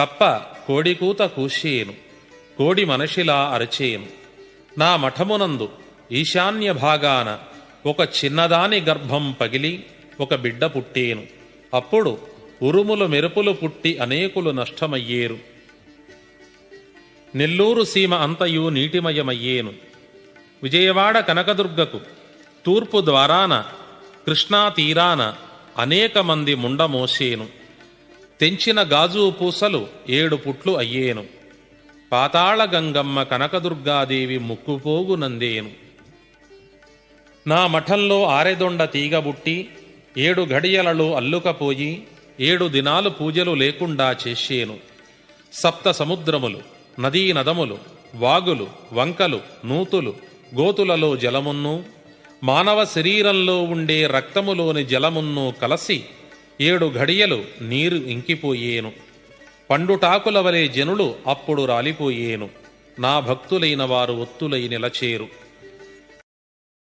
తప్ప కోడికూత కూసేను కోడి మనిషిలా అరచేను. నా మఠమునందు ఈశాన్య భాగాన ఒక చిన్నదాని గర్భం పగిలి ఒక బిడ్డ పుట్టేను. అప్పుడు ఉరుములు మెరుపులు పుట్టి అనేకులు నష్టమయ్యేరు. నెల్లూరు సీమ అంతయు నీటిమయమయ్యేను. విజయవాడ కనకదుర్గకు తూర్పు ద్వారాన కృష్ణా తీరాన అనేక మంది ముండమోసేను. తెంచిన గాజు పూసలు ఏడు పుట్లు అయ్యేను. పాతాళ గంగమ్మ కనకదుర్గాదేవి ముక్కుపోగు నందేను. నా మఠంలో ఆరెదొండ తీగబుట్టి ఏడు ఘడియలలో అల్లుకపోయి ఏడు దినాలు పూజలు లేకుండా చేసేను. సప్త సముద్రములు నదీ నదములు వాగులు వంకలు నూతులు గోతులలో జలమున్ను మానవ శరీరంలో ఉండే రక్తములోని జలమున్ను కలసి ఏడు ఘడియలు నీరు ఇంకిపోయేను. పండుటాకుల వలె జనులు అప్పుడు రాలిపోయేను. నా భక్తులైన వారు ఒత్తులై నిలచేరు.